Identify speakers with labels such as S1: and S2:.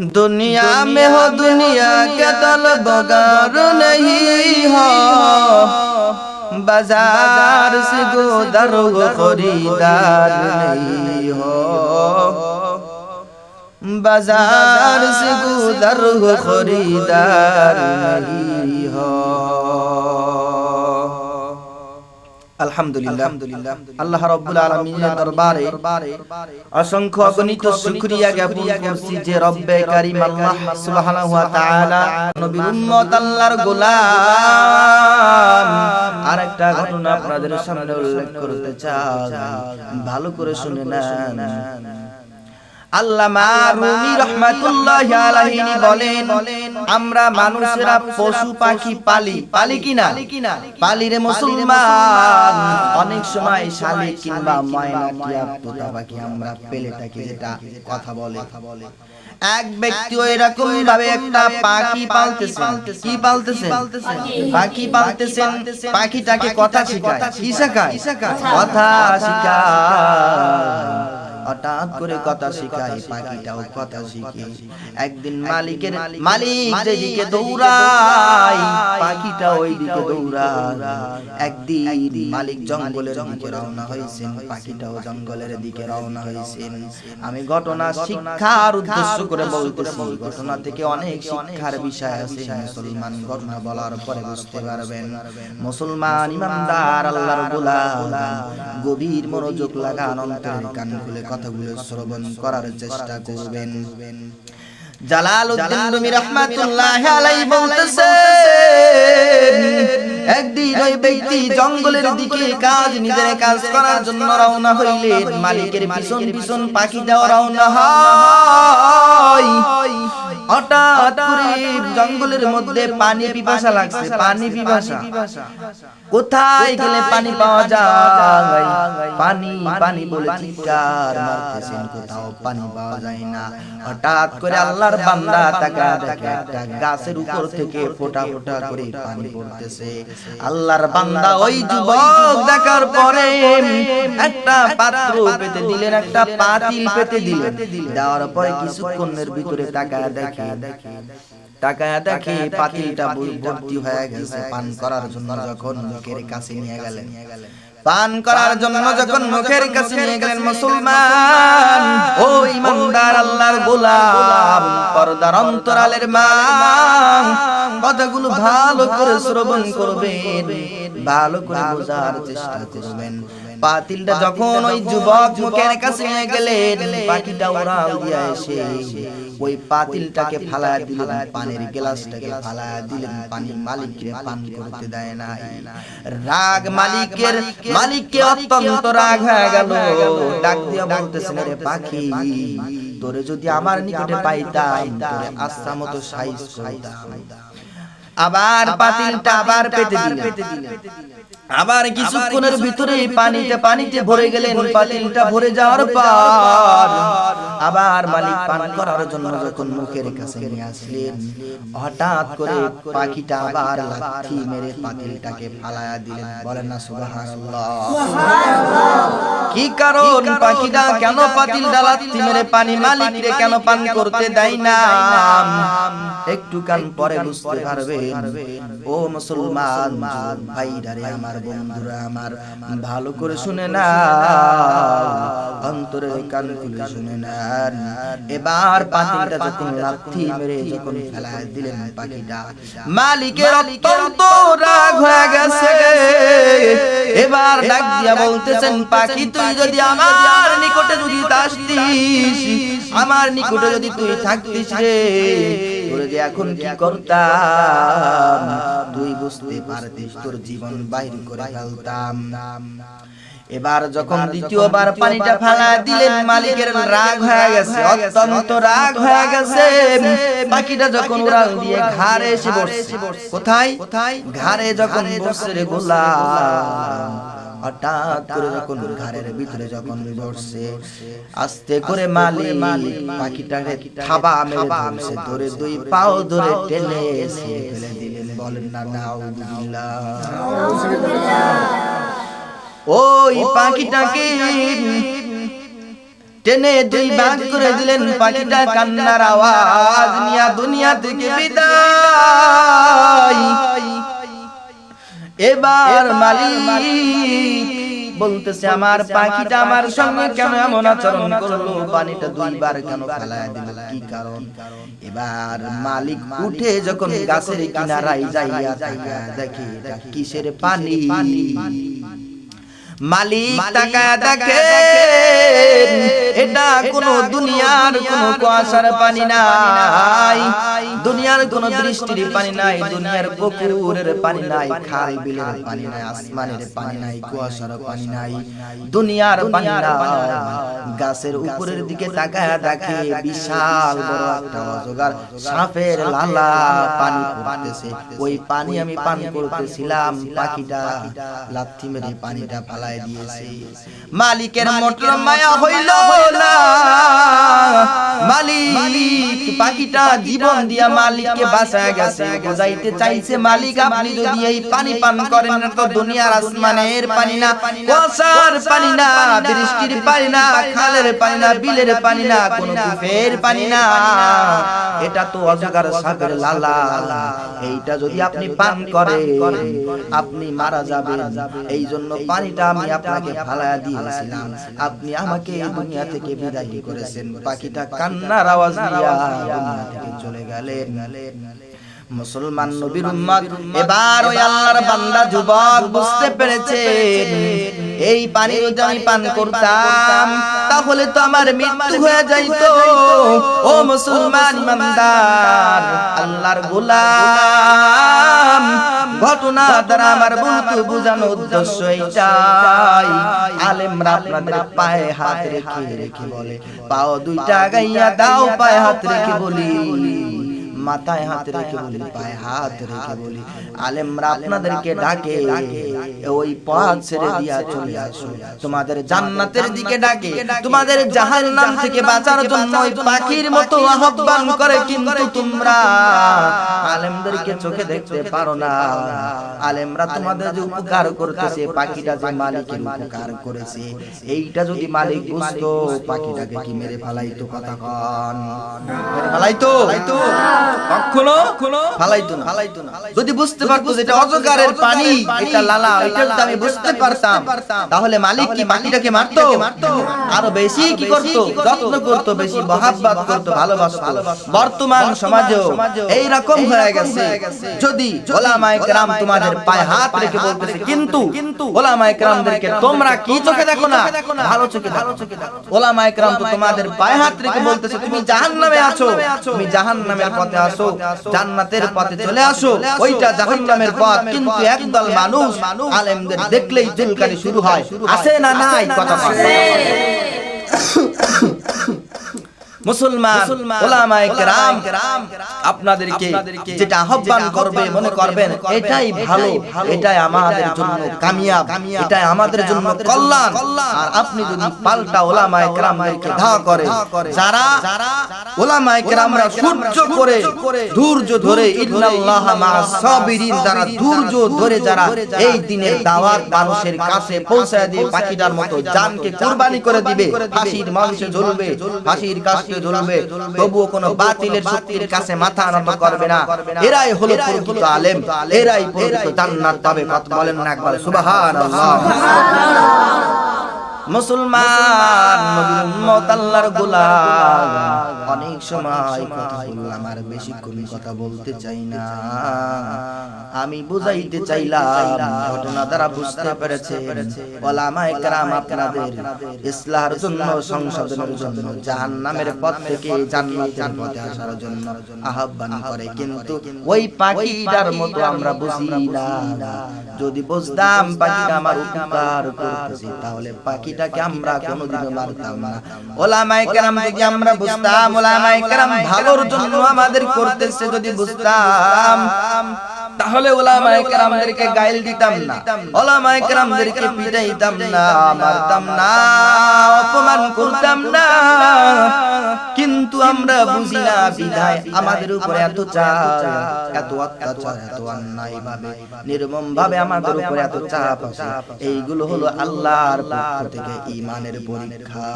S1: दुनिया में हो दुनिया के तलबगार नहीं हो बाजार से गोदर हो खरीदार नहीं हो बाजार से गुदर हो खरीदार नहीं हो আলহামদুলিল্লাহ। আল্লাহ রাব্বুল আলামিনের দরবারে অসংখ্য অগণিত শুকরিয়া জ্ঞাপন করছি যে রব্বে কারীম আল্লাহ সুবহানাহু ওয়া তাআলা নবীর উম্মত আল্লাহর গোলাম। আরেকটা ঘটনা আপনাদের সামনে উল্লেখ করতে চাই। ভালো করে শুনে নেন। আল্লামা রুমি রহমাতুল্লাহি আলাইহি বলেন আমরা মানুষেরা পশু পাখি পালি পালি কিনা? পালি রে মুসলমান। অনেক সময় শালিক কিংবা ময়না টিয়া তোতা পাখি আমরা পেলে থাকি যেটা কথা বলে। এক ব্যক্তি এরকম ভাবে একটা পাখি পালতেছেন কি পালতেছেন পাখি। পালতেছেন পাখিটাকে কথা শিখায়। কি শেখায় কথা শিখায়। হঠাৎ করে কথা শিখায় পাখিটাও কথা শিখে। একদিন মালিকের মালিক যেদিকে দৌড়ায় পাখিটা ওই দিকে দৌড়ায়। একদিন মালিক জঙ্গলের দিকে রওনা হয়েছেন পাখিটাও জঙ্গলের দিকে রওনা হয়েছেন। আমি ঘটনা শিক্ষার উদ্দেশ্য করে বলতেছি। ঘটনা থেকে অনেক শিক্ষার বিষয় আছে মুসলমান ঘটনা বলার পরে বুঝতে পারবেন। মুসলমান ইমানদার আল্লাহর গোলাম। গভীর মনোযোগ লাগান অন্তরের কান খুলে কথাগুলো শ্রবণ করার চেষ্টা করবেন। জালালউদ্দিন রুমি রাহমাতুল্লাহি আলাইহি বলতেছেন একদিন ওই ব্যক্তি জঙ্গলের দিকে কাজ নিজের কাজ করার জন্য রওনা হইলেন মালিকের পিছন পিছন পাখি দেওয়া রওনা হয়। হঠাৎ করে জঙ্গলের মধ্যে পানি পিপাসা লাগছে পানি পিপাসা। কোথায় গেলে পানি পাওয়া যায়? পানি পানি বলে চিৎকার মারতেছেন কোথাও পানি পাওয়া যায় না। হঠাৎ করে আল্লাহর বান্দা তাকা দেখে একটা গাছের উপর থেকে ফোঁটা ফোঁটা করে পানি পড়তেছে। আল্লাহর বান্দা ওই যুবক দেখার পরে একটা পাত্র পেতে দিলেন একটা পাতিল পেতে দিলেন দেওয়ার পরে কিছুক্ষণের ভিতরে তাকা দেখে তাকায়া দেখি। পাতিলটা ভর্তি হয়ে গেছে। পান করার জন্য যখন লোকের কাছে নিয়ে গেলেন। পান করার জন্য যখন মুখের কাছে নিয়ে গেলেন মুসলমান। ও ইমানদার আল্লাহর গোলাম পর্দার অন্তরালের মা। কথাগুলো ভালো করে শ্রবণ করবেন ভালো করে বোঝার চেষ্টা করবেন। পাতিলটা যখন ওই যুবক মুখের কাছে নিয়ে গেলেন পাখিটা ওরাল দিয়া এসে ওই পাতিলটাকে ফালা দিলেন পানির গ্লাসটাকে ফালা দিলেন পানি মালিককে পান করতে দেয় না রাগ মালিকের মালিককে অত্যন্ত রাগ হয়ে গেল। ডাক দিয়া বলতেছেন রে পাখি তোরে যদি আমার নিকটে পাইতাম তোরে আস্থা মতো সাইজ করতাম আবার পাতিলটা আবার পেতে দিলেন আবার কিছুক্ষণের ভিতরে পানিতে পানিতে ভরে গেলেন পাতিলটা ভরে যাওয়ার পর আবার মালিক পান করার জন্য যখন মুখের কাছে নিয়ে আসলেন হঠাৎ করে পাখিটা আবার লাথি মেরে পাতিলটাকে ফালায়া দিলেন। বলেন না সুবহানাল্লাহ। কি কারণ? পাখিটা কেন পাতিলটা লাথি মেরে পানি মালিকরে কেন পান করতে দেয় না? একটু কান পরে বুঝতে পারবেন। ও মুসলমান ভাইরারে আমার বন্ধুরা আমার ভালো করে শুনে না অন্তরের কান খুলে শুনে নেন এবার পাখিটা যখন লাথি মেরে যখন ফেলায় দিলেন পাখিটা। মালিকের অত্যন্ত রাগ হয়ে গেছে এবার ডাক দিয়া বলতেছেন পাখি তুই যদি আমার নিকটে যদি আসতিস আমার নিকটে যদি তুই থাকতিস রে তোরে যে এখন কি করতাম? তুই বুঝতে পারতিস তোর জীবন বাইর করে ফেলতাম। এবার যখন দ্বিতীয়বার পানিটা ফেলা দিলেন মালিকের রাগ হয়ে গেছে অত্যন্ত রাগ হয়ে গেছে। বাকিটা যখন উড়াল দিয়ে ঘাড়ে এসে বসছে। কোথায়? কোথায়? ঘাড়ে যখন বসছে রে গোলাম। হঠাৎ করে যখন ঘরের ভিতরে যখন বসছে আস্তে করে মালি মালি পাখিটাকে থাবা মেরে ধরছে ধরে দুই পাও ধরে টেনে ফেলে দিলেন। বলেন না ওই পাখিটাকে টেনে দুই ভাগ করে দিলেন পাখিটা কান্নার আওয়াজ। নিয়া দুনিয়া থেকে বিদায়। এবার মালিক বলতেছে আমার পাখিটা আমার সঙ্গে কেন এমন আচরণ করল? পানিটা দুইবার কেন ফেলায় দিল? কি কারণ? এবার মালিক উঠে যখন গাছের কিনারায় যাইয়া যাইয়া দেখে কিসের পানি? মালিক তাকায় দেখে এটা কোন দুনিয়ার কোন কুয়াশার পানি নাই। দুনিয়ার কোন দৃষ্টির পানি নাই দুনিয়ার পুকুরের পানি নাই খাল বিলের পানি নাই আসমানের পানি নাই কুয়াশার পানি নাই দুনিয়ার পানি নাই। গাছের উপরের দিকে তাকায় দেখে বিশাল বড় একটা অজগর সাপের লালা পানি পড়তেছে ওই পানি আমি পান করতেছিলাম পাখিটা লাথি মেরে পানিটা ফালাই দিয়েছে। মালিকের মোটর মায়া হইল না। মালিক পাখিটা জীবন দিয়া মালিককে বাঁচায় গেছে। বুঝাইতে চাইছে মালিক আপনি যদি এই পানি পান করেন না তো দুনিয়ার আসমানের পানি না। কুয়াশার পানি না বৃষ্টির পানি না খালের পানি না বিলের পানি না কোন কূপের পানি না। এটা তো অজগার সাগর লালা। এইটা যদি আপনি পান করেন আপনি মারা যাবেন। এই জন্য পানিটা আমি আপনাকে ফালায়া দিয়েছিলাম। আপনি আমাকে এই দুনিয়া থেকে বিদায় করেছেন। পাখিটা কান্নার আওয়াজ দিয়া দুনিয়া থেকে চলে গেলেন। মুসলমান নবীর উম্মত। এবার ওই আল্লাহর বান্দা যুবক বুঝতে পেরেছেন। এই পানি যদি আমি পান করতাম। তাহলে তো আমার মৃত্যু হয়ে যাইতো। ও মুসলমান ইমানদার, আল্লাহর গোলাম। ঘটনা দ্বারা আমার বলতে বোঝানো উদ্দেশ্য এইটাই। আলেমরা আপনাদের পায়ে হাত রেখে রেখে বলে, পাও দুইটা গাইয়া দাও, পায়ে হাত রেখে বলি। মাথায় হাত রেখে বলি, পায়ে হাত রেখে বলি। আলেমরা আপনাদেরকে ডাকে ওই পথ ছেড়ে দিয়া চলে আসো। তোমাদের জান্নাতের দিকে ডাকে। তোমাদের জাহান্নাম থেকে বাঁচার জন্য পাখির মতো আহ্বান করে কিন্তু তোমরা। আলেমদেরকে চোখে দেখতে পারো না। আলেমরা তোমাদের যে উপকার করতেছে, পাখিটা যে মালিকের উপকার করেছে, এইটা যদি মালিক বুঝতো, পাখিটাকে কি মেরে ফেলাইতো কথা কন? ফেলাইতো? কখনো? ফালাইতো না। ফালাইতো না যদি বুঝতে পারতো যে এটা অজগারের পানি, এটা লালা এটা যদি আমি বুঝতে পারতাম। তাহলে মালিক কি পাখিটাকে মারতো? আরও বেশি কি করত? যত্ন করত বেশি মহাব্বত করত ভালোবাসতো। বর্তমান সমাজেও এই রকম হয়ে গেছে। যদি ওলামায়ে কেরাম তোমাদের পায়ে হাত রেখে বলতেছে কিন্তু ওলামায়ে কেরামদেরকে তোমরা কি চোখে দেখো না? ভালো চোখে চোখে ওলামায়ে কেরাম তো তোমাদের পায়ে হাত রেখে বলতেছে তুমি জাহান্নামে আছো। তুমি জাহান্নামের পথে আসো জান্নাতের পথে চলে আসো। ওইটা জাহান্নামের পথ কিন্তু একদল মানুষ আলেমদের দেখলেই চুলকানি শুরু হয়। আছে না নাই কথা বলে। মুসলমান ওলামায়ে কেরাম আপনাদেরকে যেটা আহ্বান করবে মনে করবেন এটাই ভালো এটাই আমাদের জন্য কামিয়াব এটাই আমাদের জন্য কল্যাণ। আর আপনি যদি পাল্টা ওলামায়ে কেরামদেরকে ধা করে যারা ওলামায়ে কেরামরা সূর্য করে ধৈর্য ধরে ইন্নাল্লাহ মা'আস সাবিরিন যারা ধৈর্য ধরে যারা এই দিনের দাওয়াত মানুষের কাছে পৌঁছায় দিয়ে পাখিটার মতো জানকে কুরবানি করে দিবে ফাঁসির মঞ্চে ঝুলবে ফাঁসির কাছে ঝুলবে তবুও কোনো বাতিলের শক্তির কাছে মাথা নত করবে না। এরাই হলো প্রকৃত আলেম। এরাই প্রকৃত জান্নাত পাবে। কথা বলেন না একবার। সুবহানাল্লাহ। সুবহানাল্লাহ। মুসলমান নবীর উম্মত আল্লাহর গোলাম। অনেক সময় কথা বললাম আর বেশি কোনো কথা বলতে চাই না। আমি বুঝাইতে চাইলাম ঘটনা দ্বারা বুঝতে পেরেছে ওলামায়ে আপনাদের ইসলামের জন্য সংশোধনের জন্য জাহান্নামের পথ থেকে জান্নাতের পথে আসার জন্য আহ্বান করে কিন্তু ওই পাখিটার মতো আমরা বুঝি না। যদি বুঝতাম পাখিটা আমার উপকার করতেছে তাহলে পাখিটাকে আমরা কোনোদিনও মানতাম না। ওলামায়ে কেরাম যদি আমরা বুঝতাম ওলামায়ে কেরাম ভালোর জন্য আমাদের করতেছে যদি বুঝতাম। তাহলে ওলামায়ে কেরামদেরকে গাইল দিতাম না। ওলামায়ে কেরামদেরকে পিটাইতাম না, মারতাম না, অপমান করতাম না। কিন্তু আমরা বুঝি না, বিধায় আমাদের উপরে এত চাপ, এত অত্যাচার, এত অন্যায় ভাবে নির্মম ভাবে আমাদের উপরে এত চাপ আছে। এইগুলো হলো আল্লাহর পক্ষ থেকে ইমানের পরীক্ষা।